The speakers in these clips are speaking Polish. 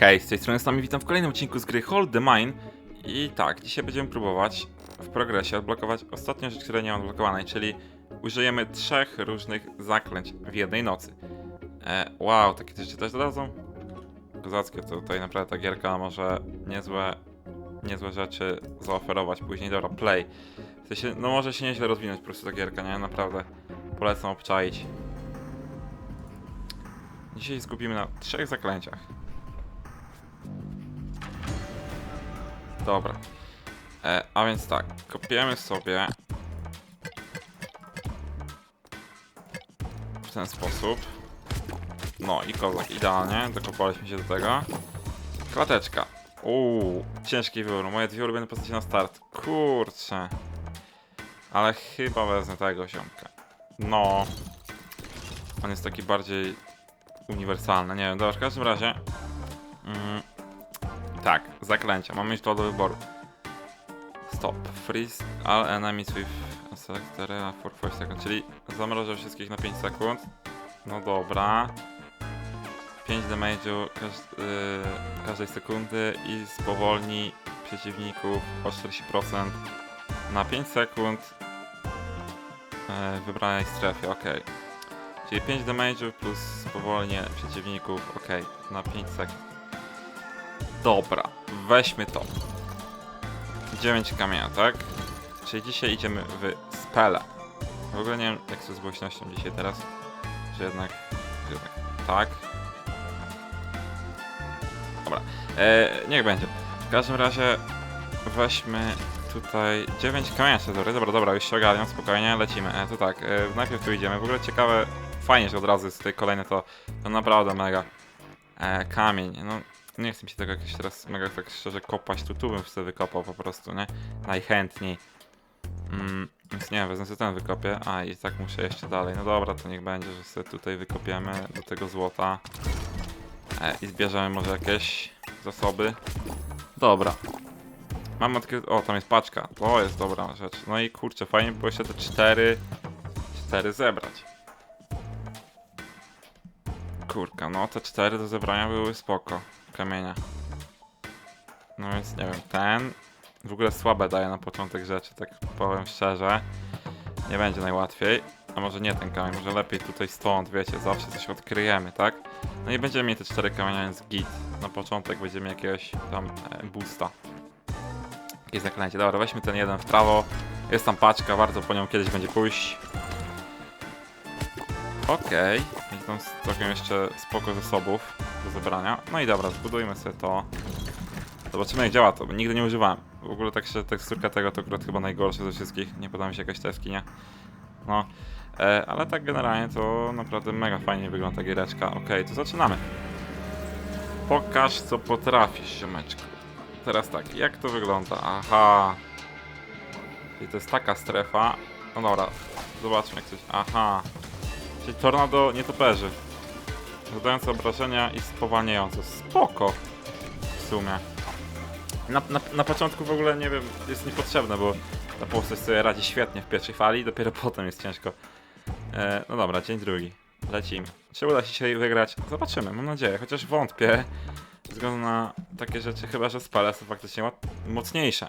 Hej, z tej strony sami witam w kolejnym odcinku z gry Hold the Mine i tak, dzisiaj będziemy próbować w progresie odblokować ostatnią rzecz, która nie ma odblokowanej, czyli użyjemy trzech różnych zaklęć w jednej nocy. E, wow, takie się też dodadzą? Kozackie, to tutaj naprawdę ta gierka może niezłe, niezłe rzeczy zaoferować później. Dobra, play. W sensie, no może się nieźle rozwinąć po prostu ta gierka, nie? Naprawdę. Polecam obczaić. Dzisiaj skupimy na trzech zaklęciach. Dobra. E, a więc tak, kopiemy sobie w ten sposób. No i kozak, idealnie, dokopaliśmy się do tego. Klateczka. Uuu, ciężki wybór, moje dwie ulubione postacie na start. Kurczę. Ale chyba wezmę tego ziomka. No. On jest taki bardziej uniwersalny, nie wiem, dobra, w każdym razie. Mm, tak, zaklęcia. Mamy już to do wyboru. Stop. Freeze all enemies with select area for 5 seconds. Czyli zamrożę wszystkich na 5 sekund. No dobra. 5 damage'u każd yy, każdej sekundy i spowolni przeciwników o 40% na 5 sekund yy, wybranej strefie, ok. Czyli 5 damage'u plus spowolnienie przeciwników, ok, na 5 sekund. Dobra, weźmy to. 9 kamienia, tak? Czyli dzisiaj idziemy w spele. W ogóle nie wiem jak to z głośnością dzisiaj teraz. Że jednak, tak. Dobra, e, niech będzie. W każdym razie weźmy tutaj 9 kamienia sezory. Dobra, dobra, już się ogarniam, spokojnie, lecimy. E, to tak, e, najpierw tu idziemy. W ogóle ciekawe, fajnie, że od razu jest tutaj kolejne to, to naprawdę mega. E, kamień, no nie chcę się tego jakoś teraz mega tak szczerze kopać, tu tu bym sobie wykopał po prostu, nie? Najchętniej. Mm, więc nie wezmę sobie ten wykopię. A i tak muszę jeszcze dalej. No dobra, to niech będzie, że sobie tutaj wykopiemy do tego złota. E, I zbierzemy może jakieś zasoby. Dobra. Mam odkryte. O, tam jest paczka. To jest dobra rzecz. No i kurczę, fajnie by było jeszcze te cztery. Cztery zebrać. Kurka, no te cztery do zebrania były spoko. Kamienia. No więc nie wiem, ten w ogóle słabe daje na początek rzeczy, tak powiem szczerze. Nie będzie najłatwiej. A może nie ten kamień, może lepiej tutaj stąd, wiecie, zawsze coś odkryjemy, tak? No i będziemy mieli te cztery kamienia, więc git. Na początek będziemy jakiegoś tam e, boosta. Jakieś zaklęcie. Dobra, weźmy ten jeden w prawo. Jest tam paczka, warto po nią kiedyś będzie pójść. Okej, okay. tam całkiem jeszcze spoko zasobów zebrania. No i dobra, zbudujmy sobie to. Zobaczymy jak działa to, bo nigdy nie używałem. W ogóle tak się teksturka tego to akurat chyba najgorsza ze wszystkich. Nie podoba mi się jakaś ta jaskinia. No, e, ale tak generalnie to naprawdę mega fajnie wygląda giereczka. Okej, to zaczynamy. Pokaż co potrafisz, siomeczku. Teraz tak, jak to wygląda? Aha. Czyli to jest taka strefa. No dobra, zobaczmy jak coś. Aha. Czyli tornado nietoperzy. Zadające obrażenia i spowalniające. Spoko. W sumie. Na, na, na początku w ogóle nie wiem, jest niepotrzebne, bo ta postać sobie radzi świetnie w pierwszej fali, dopiero potem jest ciężko. E, no dobra, dzień drugi. Lecimy. Czy uda się dzisiaj wygrać? Zobaczymy, mam nadzieję, chociaż wątpię. Ze względu na takie rzeczy, chyba że spele są faktycznie mo- mocniejsze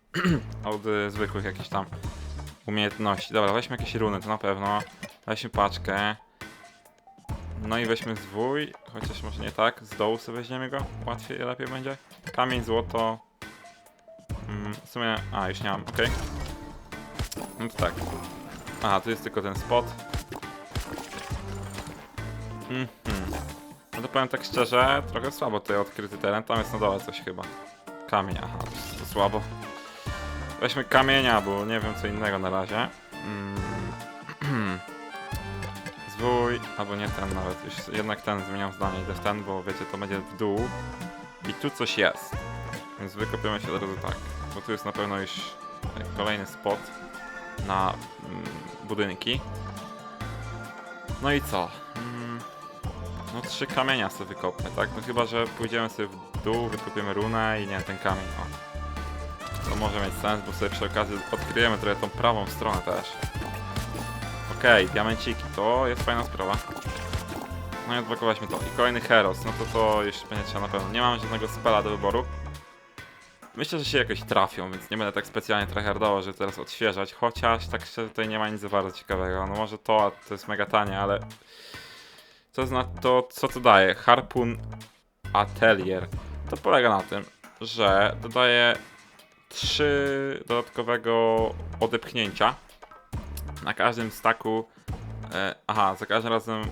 od y, zwykłych jakichś tam umiejętności. Dobra, weźmy jakieś runy, to na pewno. Weźmy paczkę. No i weźmy zwój, chociaż może nie tak, z dołu sobie weźmiemy go, łatwiej, lepiej będzie. Kamień, złoto. Mm, w sumie, a już nie mam, okej. No to tak. Aha, tu jest tylko ten spot. Mhm. No to powiem tak szczerze, trochę słabo tutaj odkryty teren, tam jest na dole coś chyba. Kamień, aha, to słabo. Weźmy kamienia, bo nie wiem co innego na razie. Mm. Zwój, albo nie ten nawet, już jednak ten zmieniam zdanie, idę w ten, bo wiecie, to będzie w dół. I tu coś jest. Więc wykopiemy się od razu tak, bo tu jest na pewno już e, kolejny spot na mm, budynki. No i co? Mm, no trzy kamienia sobie wykopmy, tak? No chyba, że pójdziemy sobie w dół, wykopiemy runę i nie ten kamień, o. To może mieć sens, bo sobie przy okazji odkryjemy trochę tą prawą stronę też. Okej, diamenciki, to jest fajna sprawa. No i odblokowaliśmy to. I kolejny Heros, no to to już będzie trzeba na pewno. Nie mam żadnego spela do wyboru. Myślę, że się jakoś trafią, więc nie będę tak specjalnie tryhardował, żeby teraz odświeżać. Chociaż tak szczerze tutaj nie ma nic za bardzo ciekawego. No może to, to jest mega tanie, ale... Co zna to, co to daje? Harpun Atelier. To polega na tym, że dodaje trzy dodatkowego odepchnięcia na każdym staku. E, aha, za każdym razem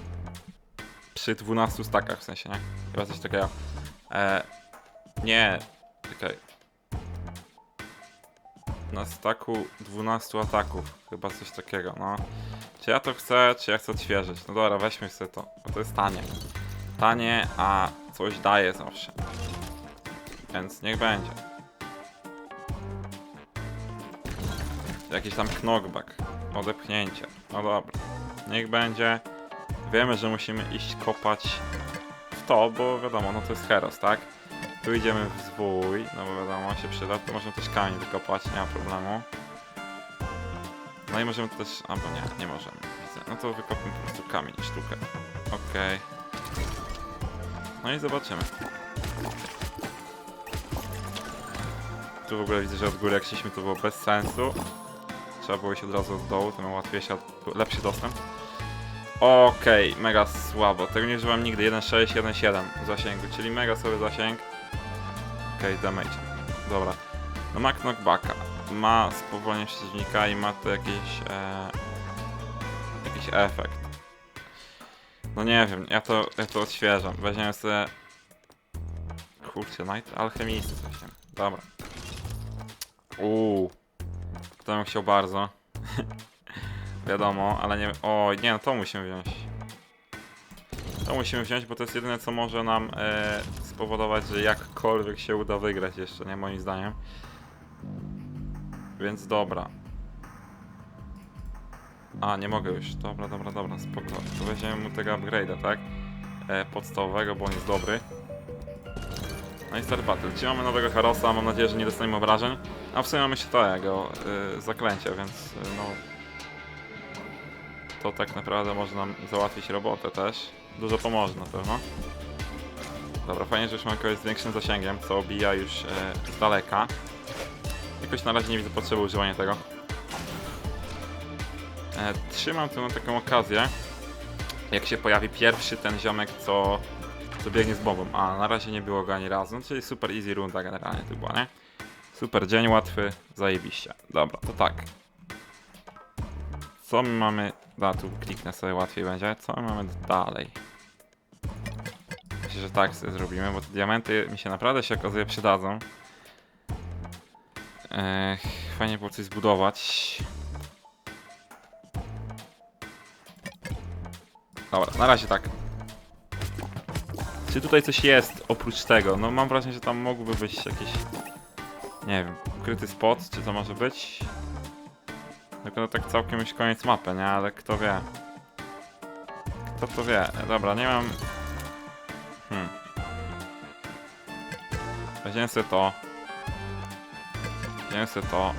przy 12 stakach w sensie, nie? Chyba coś takiego. E, nie, czekaj. Na staku 12 ataków, chyba coś takiego, no. Czy ja to chcę, czy ja chcę odświeżyć? No dobra, weźmy sobie to, bo to jest tanie. Tanie, a coś daje zawsze. Więc niech będzie. Jakiś tam knockback. Odepchnięcie. No dobra. Niech będzie. Wiemy, że musimy iść kopać w to, bo wiadomo, no to jest Heros, tak? Tu idziemy w zwój, no bo wiadomo, się przyda. Tu możemy też kamień wykopać, nie ma problemu. No i możemy też... albo nie, nie możemy. Widzę. No to wykopmy po prostu kamień, sztukę. Okej. No i zobaczymy. Tu w ogóle widzę, że od góry jak szliśmy to było bez sensu. Trzeba było iść od razu od dołu, to miał łatwiejszy, lepszy dostęp. Okej, mega słabo. Tego nie używam nigdy. 1.6, 1.7 zasięgu, czyli mega słaby zasięg. Okej, damage. Dobra. No ma knockbacka. Ma spowolnienie przeciwnika i ma to jakiś... E, jakiś efekt. No nie wiem, ja to, ja to odświeżam. Weźmiemy sobie... Kurczę, Night Alchemist. Dobra. Uuu. To bym chciał bardzo. Wiadomo, ale nie... O, nie, no to musimy wziąć. To musimy wziąć, bo to jest jedyne, co może nam e, spowodować, że jakkolwiek się uda wygrać jeszcze, nie moim zdaniem. Więc dobra. A, nie mogę już. Dobra, dobra, dobra, spoko. To weźmiemy mu tego upgrade'a, tak? E, podstawowego, bo on jest dobry. No i Start Battle. Czyli mamy nowego Harosa, mam nadzieję, że nie dostaniemy obrażeń. A w sumie mamy się to jego y, zaklęcie, więc y, no... To tak naprawdę może nam załatwić robotę też. Dużo pomoże na pewno. Dobra, fajnie, że już mamy kogoś z większym zasięgiem, co obija już y, z daleka. Jakoś na razie nie widzę potrzeby używania tego. E, trzymam tu taką okazję, jak się pojawi pierwszy ten ziomek, co, co biegnie z bombą. A, na razie nie było go ani razu, no, czyli super easy runda generalnie to była, nie? Super dzień, łatwy, zajebiście. Dobra, to tak. Co my mamy... Da, tu kliknę sobie łatwiej będzie. Co my mamy dalej? Myślę, że tak sobie zrobimy, bo te diamenty mi się naprawdę się okazuje przydadzą. Ech, fajnie było coś zbudować. Dobra, na razie tak. Czy tutaj coś jest oprócz tego? No mam wrażenie, że tam mogłyby być jakieś... Nie wiem, ukryty spot, czy to może być? Tylko no tak całkiem już koniec mapy, nie? Ale kto wie? Kto to wie? Dobra, nie mam... Hmm. Weźmiemy sobie to. Weźmiemy sobie to.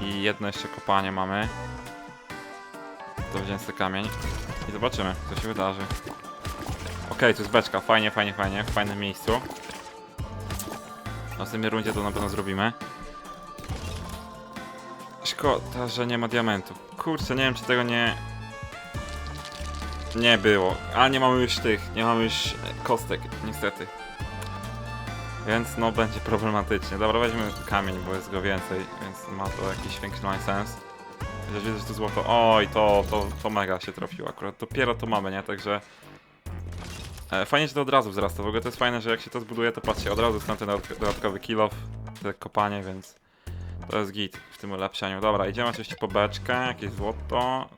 I jedno jeszcze kopanie mamy. To weźmiemy sobie kamień. I zobaczymy, co się wydarzy. Okej, tu jest beczka. Fajnie, fajnie, fajnie. W fajnym miejscu. W następnej rundzie to na pewno zrobimy. Szkoda, że nie ma diamentu. Kurczę, nie wiem czy tego nie... Nie było. A nie mamy już tych, nie mamy już kostek, niestety. Więc no będzie problematycznie. Dobra, weźmy kamień, bo jest go więcej, więc ma to jakiś większy sens. Chociaż widzę, że to złoto. Oj, to, to, to mega się trafiło akurat. Dopiero to mamy, nie? Także... E, Fajnie, że to od razu wzrasta. W ogóle to jest fajne, że jak się to zbuduje, to patrzcie, od razu jest ten dodatk- dodatkowy kill off, te kopanie, więc to jest git w tym ulepszeniu. Dobra, idziemy oczywiście po beczkę, jakieś złoto.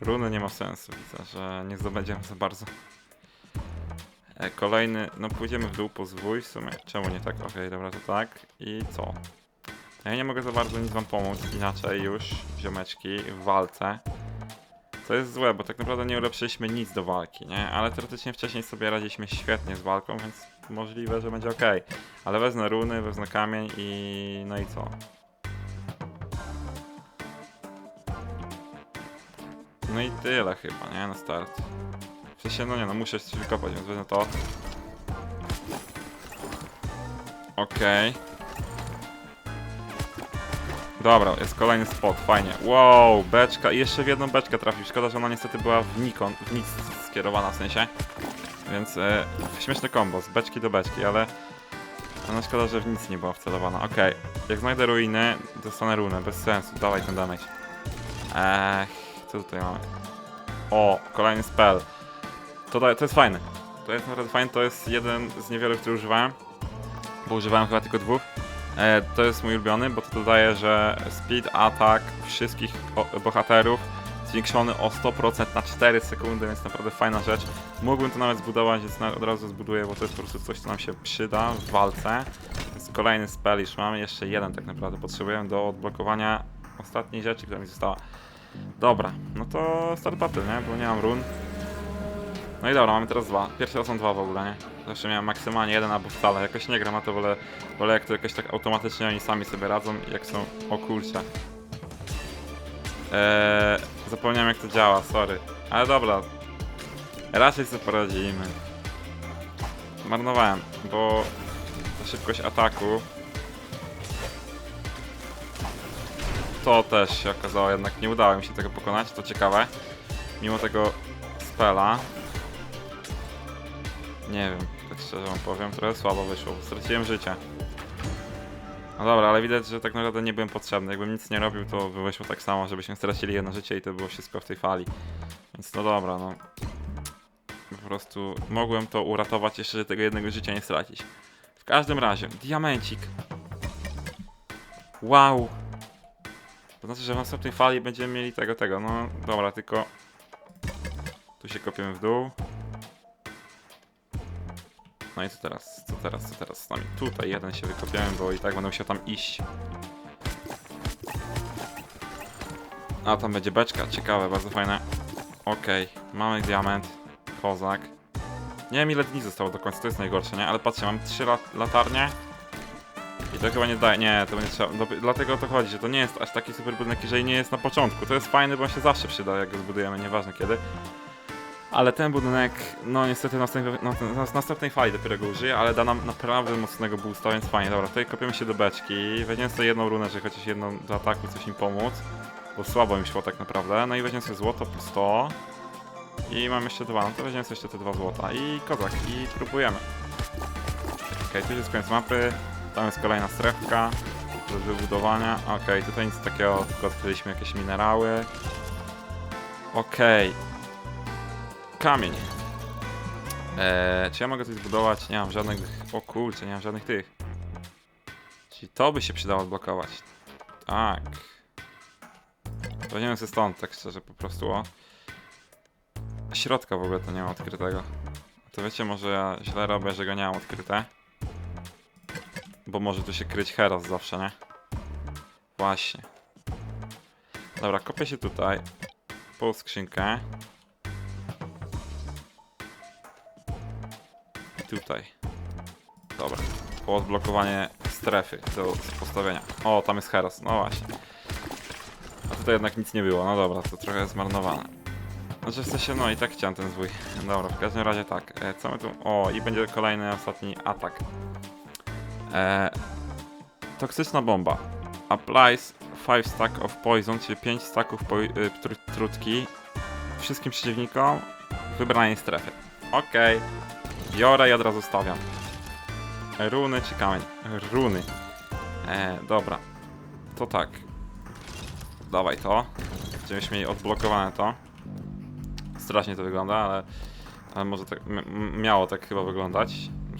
Runy nie ma sensu, widzę, że nie zdobędziemy za bardzo. E, Kolejny, no pójdziemy w dół po zwój w sumie. Czemu nie tak? Okej, dobra, to tak. I co? Ja nie mogę za bardzo nic wam pomóc inaczej już, ziomeczki, w walce. To jest złe, bo tak naprawdę nie ulepszyliśmy nic do walki, nie? Ale teoretycznie wcześniej sobie radziliśmy świetnie z walką, więc możliwe, że będzie ok. Ale wezmę runy, wezmę kamień i... no i co? No i tyle chyba, nie? Na start. sensie, no nie no, muszę coś wykopać, więc wezmę to. Okej. Dobra, jest kolejny spot, fajnie. Wow, beczka i jeszcze w jedną beczkę trafił. Szkoda, że ona niestety była w Nikon, w nic skierowana w sensie. Więc e, śmieszny kombo, z beczki do beczki, ale... No szkoda, że w nic nie była wcelowana. Okej, jak znajdę ruiny, dostanę runę, bez sensu, dawaj ten damage. Ech, co tutaj mamy? O, kolejny spell. To, to jest fajne. To jest naprawdę fajne, to jest jeden z niewielu, który używałem. Bo używałem chyba tylko dwóch. E, to jest mój ulubiony, bo to dodaje, że speed attack wszystkich bohaterów zwiększony o 100% na 4 sekundy, więc naprawdę fajna rzecz. Mógłbym to nawet zbudować, więc od razu zbuduję, bo to jest po prostu coś, co nam się przyda w walce. Więc kolejny spell już mamy, jeszcze jeden tak naprawdę potrzebujemy do odblokowania ostatniej rzeczy, która mi została. Dobra, no to start battle, nie? Bo nie mam run. No i dobra, mamy teraz dwa. Pierwszy raz są dwa w ogóle, nie? Zawsze miałem maksymalnie jeden albo wcale. Jakoś nie gram na to, wolę, wolę jak to jakoś tak automatycznie oni sami sobie radzą, jak są... O kurczę. Eee, zapomniałem jak to działa, sorry. Ale dobra. Raczej sobie poradzimy. Marnowałem, bo ta szybkość ataku to też się okazało, jednak nie udało mi się tego pokonać, to ciekawe. Mimo tego spela. Nie wiem, tak szczerze wam powiem, trochę słabo wyszło, straciłem życie. No dobra, ale widać, że tak naprawdę nie byłem potrzebny. Jakbym nic nie robił, to by wyszło tak samo, żebyśmy stracili jedno życie i to było wszystko w tej fali. Więc no dobra, no. Po prostu mogłem to uratować jeszcze, że tego jednego życia nie stracić. W każdym razie, diamencik. Wow. To znaczy, że w następnej fali będziemy mieli tego, tego. No dobra, tylko... Tu się kopiemy w dół. No i co teraz? Co teraz? Co teraz z nami? Tutaj jeden się wykopiemy, bo i tak będę musiał tam iść. A tam będzie beczka, ciekawe, bardzo fajne. Okej, mamy diament, kozak. Nie wiem ile dni zostało do końca, to jest najgorsze, nie? Ale patrzcie, mam trzy lat latarnie. I to chyba nie daje, nie, to będzie trzeba, dlatego o to chodzi, że to nie jest aż taki super budynek, jeżeli nie jest na początku. To jest fajne, bo on się zawsze przyda, jak go zbudujemy, nieważne kiedy. Ale ten budynek, no niestety na następnej, na, na następnej fali dopiero go użyję, ale da nam naprawdę mocnego boosta, więc fajnie. Dobra, tutaj kopiemy się do beczki, weźmiemy sobie jedną runę, żeby chociaż jedną do ataku coś im pomóc, bo słabo im szło tak naprawdę. No i weźmiemy sobie złoto plus 100 i mam jeszcze dwa, no to weźmiemy sobie jeszcze te dwa złota i kozak i próbujemy. Okej, tu jest koniec mapy, tam jest kolejna strefka do wybudowania. Okej, tutaj nic takiego, tylko odkryliśmy jakieś minerały. Okej, kamień. Eee, czy ja mogę coś zbudować? Nie mam żadnych. O kurczę, nie mam żadnych tych. Czyli to by się przydało odblokować. Tak. Weźmiemy sobie stąd, tak szczerze, po prostu o. Środka w ogóle to nie mam odkrytego. To wiecie, może ja źle robię, że go nie mam odkryte. Bo może tu się kryć Heros zawsze, nie? Właśnie. Dobra, kopię się tutaj. Po skrzynkę. Tutaj. Dobra. Po odblokowanie strefy do postawienia. O, tam jest Heros, no właśnie. A tutaj jednak nic nie było, no dobra, to trochę zmarnowane. Znaczy w sensie, no i tak chciałem ten zwój. Dobra, w każdym razie tak. E, co my tu... O, i będzie kolejny, ostatni atak. E, toksyczna bomba. Applies 5 stack of poison, czyli 5 stacków po, y, tr trutki wszystkim przeciwnikom wybranej strefie. Okej. Biorę i od razu stawiam. Runy czy kamień? Runy. E, dobra. To tak. Dawaj to. Będziemy mieli odblokowane to. Strasznie to wygląda, ale, ale może tak, miało tak chyba wyglądać.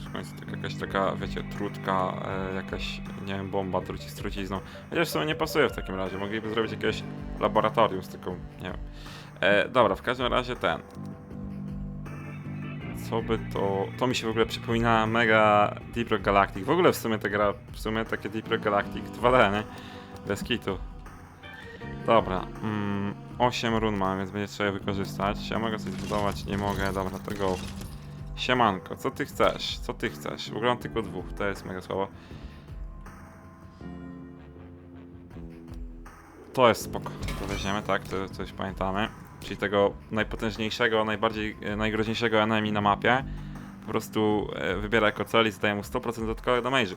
W końcu tak jakaś taka, wiecie, trutka, e, jakaś, nie wiem, bomba truci z trucizną. Chociaż w sumie nie pasuje w takim razie. Mogliby zrobić jakieś laboratorium z taką, nie wiem. E, dobra, w każdym razie ten. Co by to... To mi się w ogóle przypomina mega Deep Rock Galactic. W ogóle w sumie ta gra, w sumie takie Deep Rock Galactic 2D, nie? Bez kitu. Dobra, mm, 8 run mam, więc będzie trzeba je wykorzystać. Ja mogę coś zbudować? Nie mogę, dobra, to go. Siemanko, co ty chcesz? Co ty chcesz? W ogóle mam tylko dwóch, to jest mega słabo. To jest spoko. To weźmiemy, tak, to coś pamiętamy. Czyli tego najpotężniejszego, najbardziej, e, najgroźniejszego enemy na mapie, po prostu e, wybiera jako cel i zadaje mu 100% dodatkowych damage'u.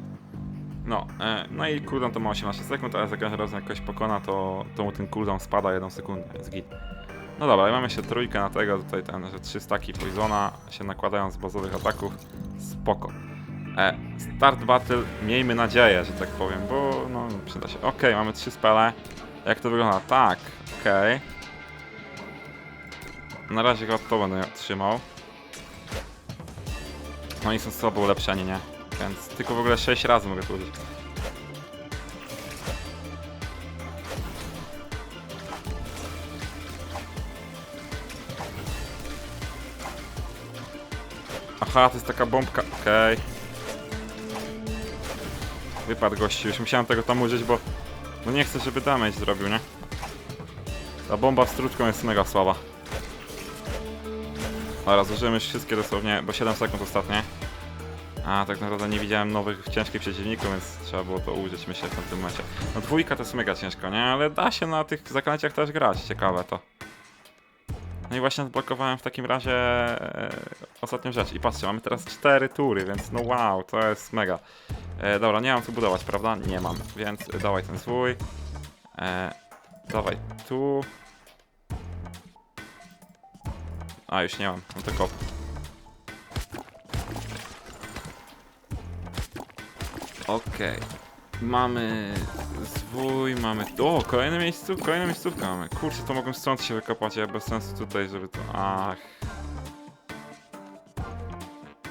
No, e, no i cooldown to ma 18 sekund, ale za każdym razem jak ktoś pokona, to, to mu ten cooldown spada 1 sekundę, jest git. No dobra, mamy jeszcze trójkę na tego, tutaj ten, że trzy staki Poisona się nakładają z bazowych ataków, spoko. E, start battle, miejmy nadzieję, że tak powiem, bo no przyda się. Okej, mamy trzy spele. Jak to wygląda? Tak, okej. Na razie go to będę trzymał. No i są sobą ulepszeni, nie? Więc tylko w ogóle 6 razy mogę to użyć. Aha, to jest taka bombka. Okej. Wypadł gościu, już musiałem tego tam użyć, bo no nie chcę, żeby damage zrobił, nie? Ta bomba z trutką jest mega słaba. Dobra, zużyłem już wszystkie dosłownie, bo 7 sekund ostatnie. A, tak naprawdę nie widziałem nowych ciężkich przeciwników, więc trzeba było to użyć, myślę, w tym momencie. No dwójka to jest mega ciężko, nie? Ale da się na tych zaklęciach też grać, ciekawe to. No i właśnie zblokowałem w takim razie e, ostatnią rzecz. I patrzcie, mamy teraz cztery tury, więc no wow, to jest mega. E, dobra, nie mam co budować, prawda? Nie mam, więc dawaj ten swój. E, dawaj tu. A, już nie mam, mam tylko kop. Okej. Mamy zwój, mamy... O, kolejne miejscówka, kolejna miejscówka mamy. Kurczę, to mogłem stąd się wykopać, ja bez sensu tutaj, żeby to... Ach.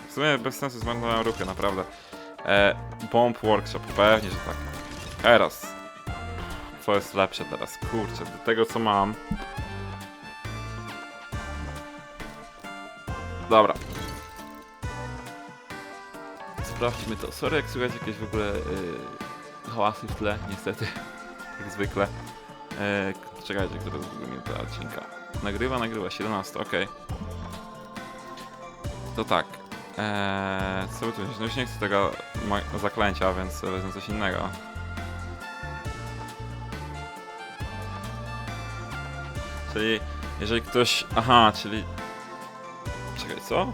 W sumie bez sensu zmarnowałem ruchy, naprawdę. E, bomb Workshop, pewnie, że tak. Teraz. Co jest lepsze teraz? Kurczę, do tego co mam. Dobra. Sprawdźmy to. Sorry, jak słychać jakieś w ogóle yy, hałasy w tle, niestety. Jak zwykle. K- czekajcie, która jest w ogóle minuta odcinka. Nagrywa, nagrywa, 17, okej. To tak. Eee, co by tu? No już nie chcę tego zaklęcia, więc wezmę coś innego. Czyli jeżeli ktoś... Aha, czyli... Co?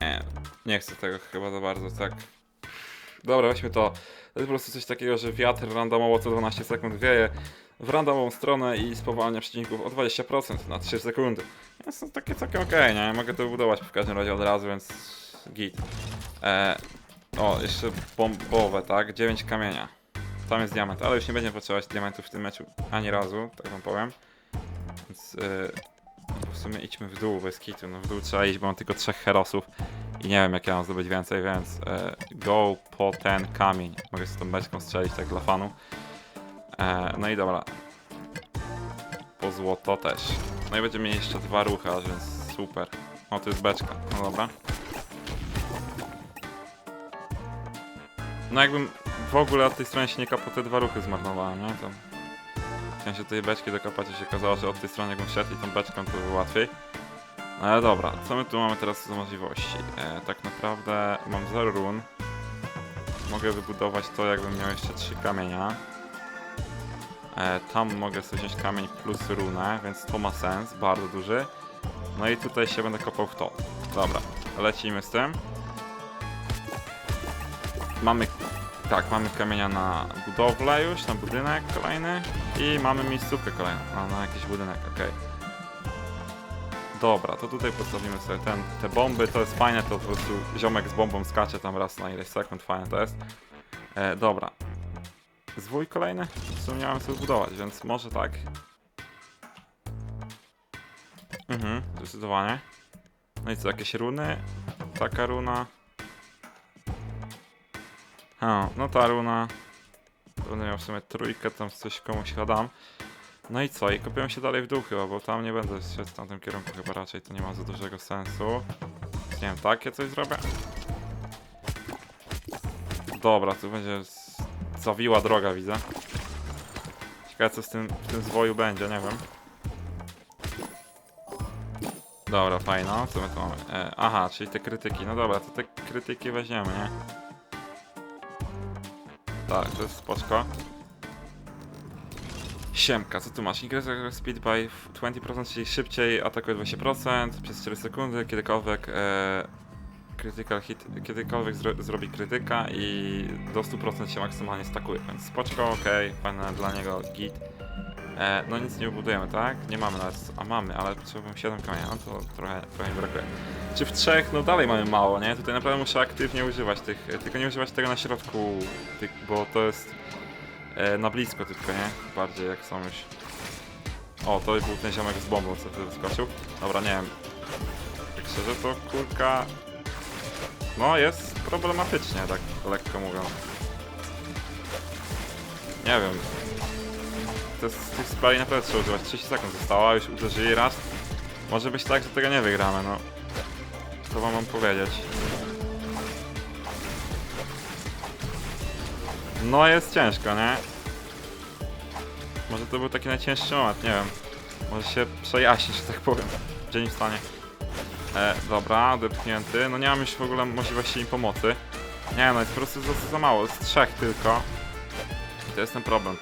Nie, nie chcę tego chyba za bardzo, tak. Dobra, weźmy to. To jest po prostu coś takiego, że wiatr randomowo co 12 sekund wieje w randomową stronę i spowalnia przeciwników o 20% na 3 sekundy. Jest to takie całkiem okej, nie? Mogę to budować w każdym razie od razu, więc git. E, o, jeszcze bombowe, tak? 9 kamienia. Tam jest diament, ale już nie będziemy potrzebować diamentów w tym meczu ani razu, tak wam powiem. Więc e, w sumie idźmy w dół bez kitu. No w dół trzeba iść, bo mam tylko trzech herosów i nie wiem jak ja mam zdobyć więcej, więc e, go po ten kamień. Mogę z tą beczką strzelić tak dla fanu. E, no i dobra. Po złoto też. No i będziemy mieli jeszcze dwa ruchy, aż więc super. O, to jest beczka. No dobra. No jakbym w ogóle od tej strony się nie kapał, te dwa ruchy zmarnowałem, nie? To... Chciałem się tej beczki dokopać i się okazało, że od tej strony jakbym szedł i tą beczką to by łatwiej. No ale dobra, co my tu mamy teraz za możliwości? E, tak naprawdę mam 0 run. Mogę wybudować to, jakbym miał jeszcze 3 kamienia. E, tam mogę sobie wziąć kamień plus runę, więc to ma sens, bardzo duży. No i tutaj się będę kopał w to. Dobra, lecimy z tym. Mamy, tak, mamy kamienia na budowlę już, na budynek kolejny. I mamy miejscówkę kolejną, na, na jakiś budynek, okej. Dobra, to tutaj postawimy sobie ten, te bomby, to jest fajne, to po prostu ziomek z bombą skacze tam raz na ileś sekund, fajne to jest. E, dobra. Zwój kolejny? W sumie miałem sobie budować, więc może tak. Mhm, zdecydowanie. No i co, jakieś runy? Taka runa. A, no ta runa. Będę miał w sumie trójkę, tam coś komuś dam. No i co? I kopiłem się dalej w dół chyba, bo tam nie będę szedł w tamtym kierunku chyba raczej, to nie ma za dużego sensu. Nie wiem, takie coś zrobię? Dobra, tu będzie zawiła droga, widzę. Ciekawe co z tym, w tym zwoju będzie, nie wiem. Dobra, fajno. Co my tu mamy? E, aha, czyli te krytyki. No dobra, to te krytyki weźmiemy, nie? Tak, to jest spoczko. Siemka, co tu masz? Your speed by 20%, czyli szybciej atakuje 20% przez 4 sekundy, kiedykolwiek e, critical hit, kiedykolwiek zro, zrobi krytyka i do 100% się maksymalnie stakuje, więc spoczko, ok, fajne dla niego git. E, no nic nie budujemy, tak? Nie mamy nawet, a mamy, ale potrzebujemy 7 kamienia, no to trochę, trochę mi brakuje. Czy w trzech? No dalej mamy mało, nie? Tutaj naprawdę muszę aktywnie używać tych, tylko nie używać tego na środku, tych, bo to jest e, na blisko tylko, nie? Bardziej jak są już... O, to był ten ziomek z bombą, co wtedy wyskoczył. Dobra, nie wiem. Tak szczerze to kurka... No jest problematycznie, tak lekko mówiąc. Nie wiem. To jest, tych spray naprawdę trzeba używać. 30 sekund zostało, już uderzyli raz. Może być tak, że tego nie wygramy, no. Co wam mam powiedzieć? No jest ciężko, nie? Może to był taki najcięższy moment, nie wiem. Może się przejaśnić, że tak powiem. Dzień w stanie. E, dobra, odepchnięty. No nie mam już w ogóle możliwości im pomocy. Nie no, jest po prostu za, za mało, z trzech tylko. To jest ten problem.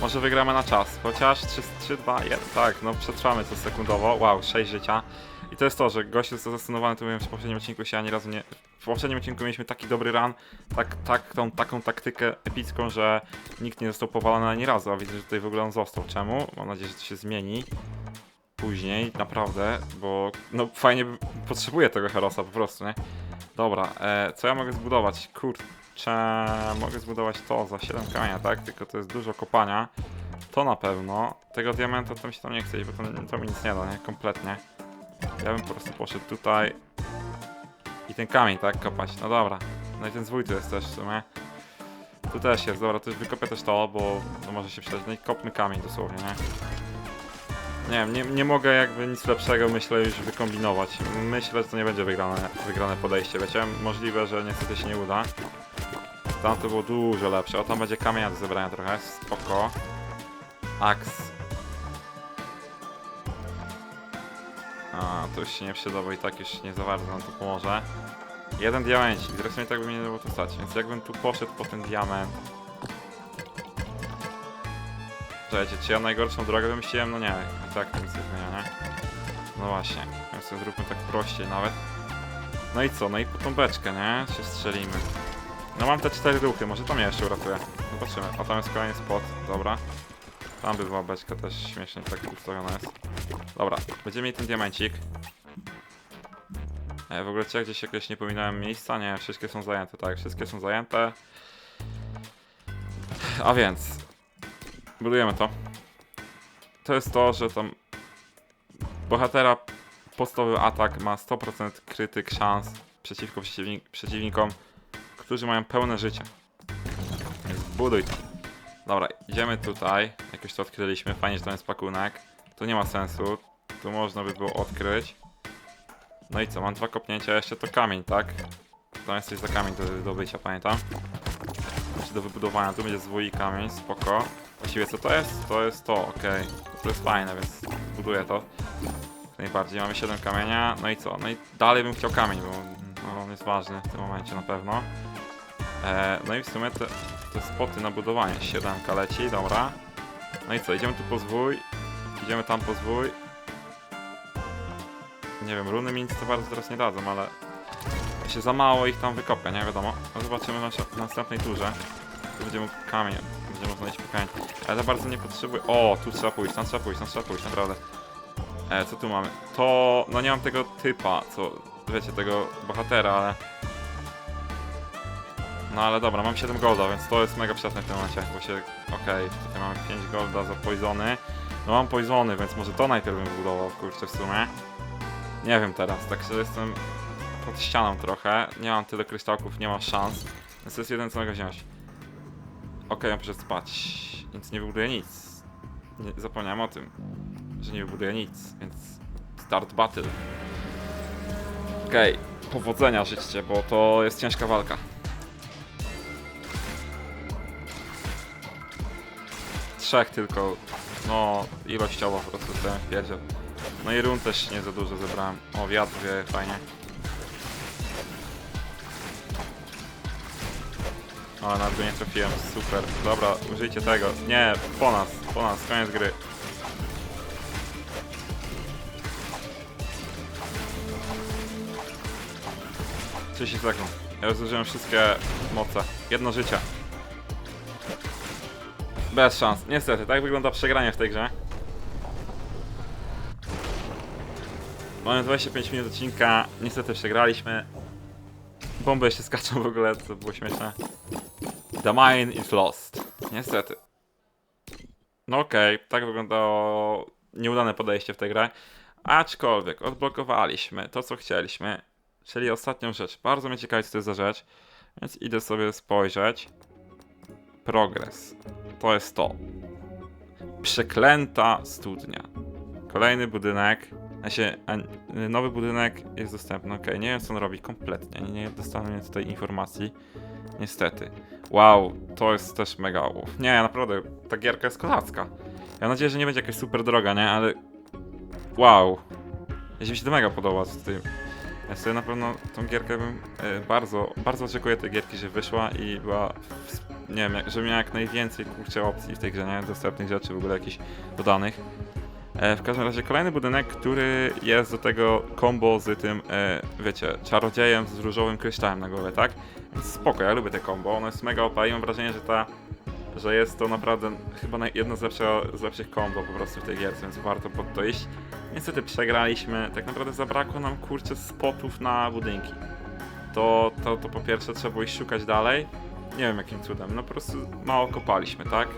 Może wygramy na czas, chociaż 3, 3 2, 1. Tak, no przetrwamy to sekundowo. Wow, 6 życia. I to jest to, że gość jest zastanowany, to mówiłem w poprzednim odcinku się ani razu nie... W poprzednim odcinku mieliśmy taki dobry run, tak, tak, tą, taką taktykę epicką, że nikt nie został powalony ani razu, a widzę, że tutaj w ogóle on został. Czemu? Mam nadzieję, że to się zmieni później, naprawdę, bo no fajnie, potrzebuję tego Herosa po prostu, nie? Dobra, e, co ja mogę zbudować? Kurczę, mogę zbudować to za 7 kamienia, tak? Tylko to jest dużo kopania. To na pewno. Tego diamenta to mi się tam nie chce, bo to, to mi nic nie da, nie? Kompletnie. Ja bym po prostu poszedł tutaj i ten kamień, tak? Kopać. No dobra. No i ten zwój tu jest też w sumie. Tu też jest, dobra, to wykopię też to, bo to może się przydać. No i kopmy kamień dosłownie, nie? Nie wiem, nie, nie mogę jakby nic lepszego myślę już wykombinować. Myślę, że to nie będzie wygrane, wygrane podejście, wiecie? Możliwe, że niestety się nie uda. Tam to było dużo lepsze. O, tam będzie kamienia do zebrania trochę, spoko. Aks. A, to już się nie przyda, bo i tak już nie za bardzo nam to pomoże. Jeden diamencik, zresztą i tak by mnie nie było to stać, więc jakbym tu poszedł po ten diament... Czekajcie, czy ja najgorszą drogę wymyśliłem? No nie, i tak to nic nie nie? No właśnie, więc zróbmy tak prościej nawet. No i co, no i po tą beczkę, nie? Się strzelimy. No mam te cztery ruchy, może to mnie jeszcze uratuje. Zobaczymy. O, tam jest kolejny spot, dobra. Tam by była beczka też śmiesznie tak ustawiona jest. Dobra, będziemy mieli ten diamencik. E, w ogóle czy ja gdzieś jakieś nie pominąłem miejsca? Nie, wszystkie są zajęte, tak, wszystkie są zajęte. A więc, budujemy to. To jest to, że tam bohatera podstawowy atak ma 100% krytyk szans przeciwko przeciwnik, przeciwnikom, którzy mają pełne życie. Więc buduj to. Dobra, idziemy tutaj. Jakoś to odkryliśmy. Fajnie, że tam jest pakunek. Tu nie ma sensu. Tu można by było odkryć. No i co, mam dwa kopnięcia, jeszcze to kamień, tak? Tam jest coś za kamień do, do bycia, pamiętam. Znaczy do wybudowania, tu będzie zwój kamień, spoko. Właściwie co to jest? To jest to, okej. To jest fajne, więc buduję to. Jak Najbardziej, mamy 7 kamienia, no i co? No i dalej bym chciał kamień, bo jest ważny w tym momencie na pewno. E, no i w sumie te, te spoty na budowanie, 7 leci, dobra. No i co, idziemy tu po zwój, idziemy tam po zwój. Nie wiem, runy mi nic to bardzo teraz nie dadzą, ale się za mało ich tam wykopię, nie wiadomo. No zobaczymy na, na następnej turze. Tu będziemy kamień, będziemy można iść po kamień. Ale za bardzo nie potrzebuję. O, tu trzeba pójść, tam trzeba pójść, tam trzeba pójść, naprawdę. E, co tu mamy? To, no nie mam tego typa, co, wiecie, tego bohatera, ale... No ale dobra, mam 7 golda, więc to jest mega przydatne w tym momencie, bo się... Okej, tutaj mamy 5 golda za poisony. No mam poisony, więc może to najpierw bym budował, kurczę, w sumie. Nie wiem teraz, tak że jestem pod ścianą trochę. Nie mam tyle kryształków, nie ma szans. Więc to jest jeden co mogę wziąć. Okej, on poszedł spać, więc nie wybuduję nic. Nie, zapomniałem o tym, że nie wybuduję nic, więc start battle. Okej, powodzenia życzcie, bo to jest ciężka walka. Trzech tylko, no ilościowo po prostu ten pierdziel. No i run też nie za dużo zebrałem. O, wiatr wie, fajnie. O, nawet go nie trafiłem, super. Dobra, użyjcie tego. Nie, po nas, po nas, koniec gry. Trzydzieści sekund. Ja już zużyłem wszystkie moce. Jedno życie. Bez szans. Niestety, tak wygląda przegranie w tej grze. Mamy 25 minut odcinka. Niestety przegraliśmy. Bomby jeszcze skaczą w ogóle, to było śmieszne. The mine is lost. Niestety. No okej, tak wyglądało nieudane podejście w tę grę. Aczkolwiek odblokowaliśmy to, co chcieliśmy. Czyli ostatnią rzecz. Bardzo mnie ciekawi, co to jest za rzecz. Więc idę sobie spojrzeć. Progres. To jest to. Przeklęta studnia. Kolejny budynek. Znaczy, nowy budynek jest dostępny. Okej, nie wiem co on robi kompletnie. Nie, dostałem tutaj informacji. Niestety. Wow, to jest też mega ołów. Nie, naprawdę, ta gierka jest kozacka. Ja mam nadzieję, że nie będzie jakaś super droga, nie? Ale... Wow. Jeśli mi się to mega podoba z tym. Ja sobie na pewno tą gierkę bym e, bardzo, bardzo oczekuję tej gierki, że wyszła i była, w- nie wiem, jak, żeby miała jak najwięcej kurczę opcji w tej grze, nie? Dostępnych rzeczy w ogóle jakichś dodanych. E, w każdym razie kolejny budynek, który jest do tego combo z tym, e, wiecie, czarodziejem z różowym kryształem na głowie, tak? Więc spoko, ja lubię te combo, ono jest mega OP i mam wrażenie, że ta, że jest to naprawdę chyba jedno z, lepsze, z lepszych combo po prostu w tej gierce, więc warto pod to iść. Niestety przegraliśmy, tak naprawdę zabrakło nam kurczę spotów na budynki. To, to, to po pierwsze trzeba było iść szukać dalej. Nie wiem jakim cudem, no po prostu mało kopaliśmy, tak?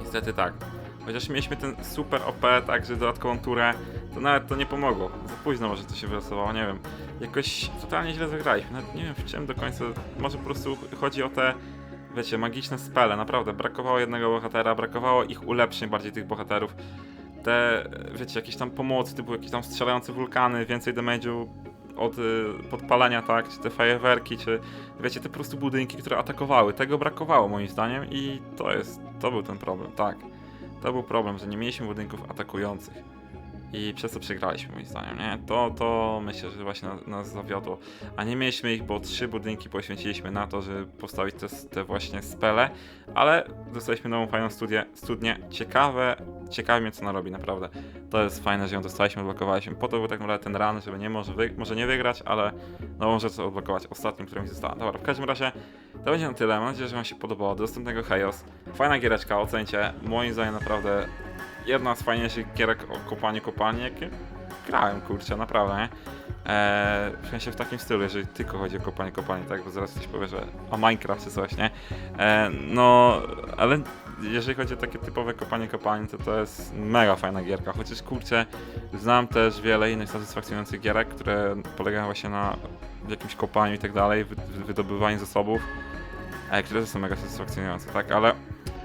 Niestety tak. Chociaż mieliśmy ten super OP, także dodatkową turę, to nawet to nie pomogło. Za późno może to się wylosowało, nie wiem. Jakoś totalnie źle zagraliśmy, nawet nie wiem w czym do końca, może po prostu chodzi o te, wiecie, magiczne spele, naprawdę. Brakowało jednego bohatera, brakowało ich ulepszeń bardziej tych bohaterów. Te, wiecie, jakieś tam pomocy, typu jakieś tam strzelające wulkany, więcej damage'u od y, podpalenia, tak, czy te fajerwerki, czy wiecie, te po prostu budynki, które atakowały. Tego brakowało moim zdaniem i to jest, to był ten problem, tak. To był problem, że nie mieliśmy budynków atakujących. I przez to przegraliśmy moim zdaniem, nie? To, to myślę, że właśnie nas, zawiodło. A nie mieliśmy ich, bo trzy budynki poświęciliśmy na to, żeby postawić te, te właśnie spele, ale dostaliśmy nową fajną studię, studnię. Ciekawe, ciekawe mnie co ona robi, naprawdę. To jest fajne, że ją dostaliśmy, odblokowaliśmy. Po to był tak naprawdę ten run, żeby nie może, wy, może nie wygrać, ale nową rzecz odblokować, ostatnią, która mi została. Dobra, w każdym razie to będzie na tyle. Mam nadzieję, że Wam się podobało. Do następnego Chaos. Fajna giereczka, ocencie. Moim zdaniem naprawdę jedna z fajniejszych gierek o kopaniu kopalni, jakie grałem, kurczę, naprawdę, nie? Eee, w sensie w takim stylu, jeżeli tylko chodzi o kopanie kopalni, tak? Bo zaraz ktoś powie, że o Minecraft czy coś, nie? Eee, no, ale jeżeli chodzi o takie typowe kopanie kopalni, to to jest mega fajna gierka, chociaż kurczę, znam też wiele innych satysfakcjonujących gierek, które polegają właśnie na jakimś kopaniu i tak dalej, wy- wy- wydobywaniu zasobów, e, które też są mega satysfakcjonujące, tak? Ale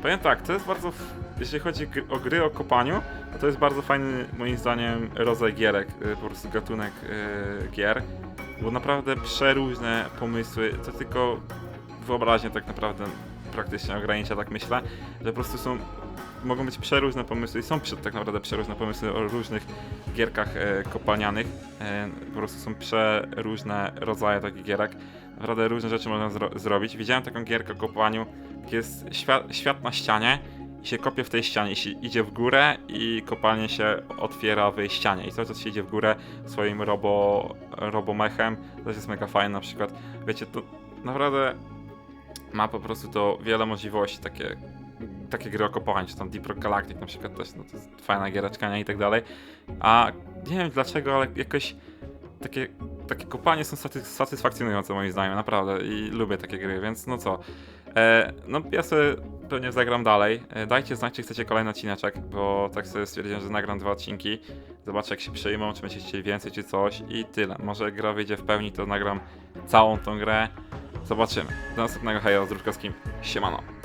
powiem tak, to jest bardzo, jeśli chodzi o gry o kopaniu, to, jest bardzo fajny, moim zdaniem, rodzaj gierek, y, po prostu gatunek y, gier, bo naprawdę przeróżne pomysły, to tylko wyobraźnię tak naprawdę praktycznie ogranicza, tak myślę, że po prostu są, mogą być przeróżne pomysły i są tak naprawdę przeróżne pomysły o różnych gierkach e, kopalnianych, po prostu są przeróżne rodzaje takich gierek, naprawdę różne rzeczy można zro zrobić. Widziałem taką gierkę o kopaniu, gdzie jest świat, świat na ścianie i się kopie w tej ścianie. Się idzie w górę i kopalnie się otwiera w jej ścianie. I cały czas się idzie w górę swoim robo, robomechem, to jest mega fajne na przykład, wiecie, to naprawdę ma po prostu to wiele możliwości, takie, takie gry o kopalni, czy tam Deep Rock Galactic na przykład też, no to jest fajna giereczka, nie, i tak dalej, a nie wiem dlaczego, ale jakoś takie, takie kopalnie są satys satysfakcjonujące moim zdaniem, naprawdę i lubię takie gry, więc no co. E, no ja sobie pewnie zagram dalej. E, dajcie znać, czy chcecie kolejny odcineczek, bo tak sobie stwierdziłem, że nagram dwa odcinki. Zobaczę jak się przyjmą, czy będziecie chcieli więcej, czy coś i tyle. Może gra wyjdzie w pełni, to nagram całą tą grę. Zobaczymy. Do następnego hejo z Druczkowskim. Siemano.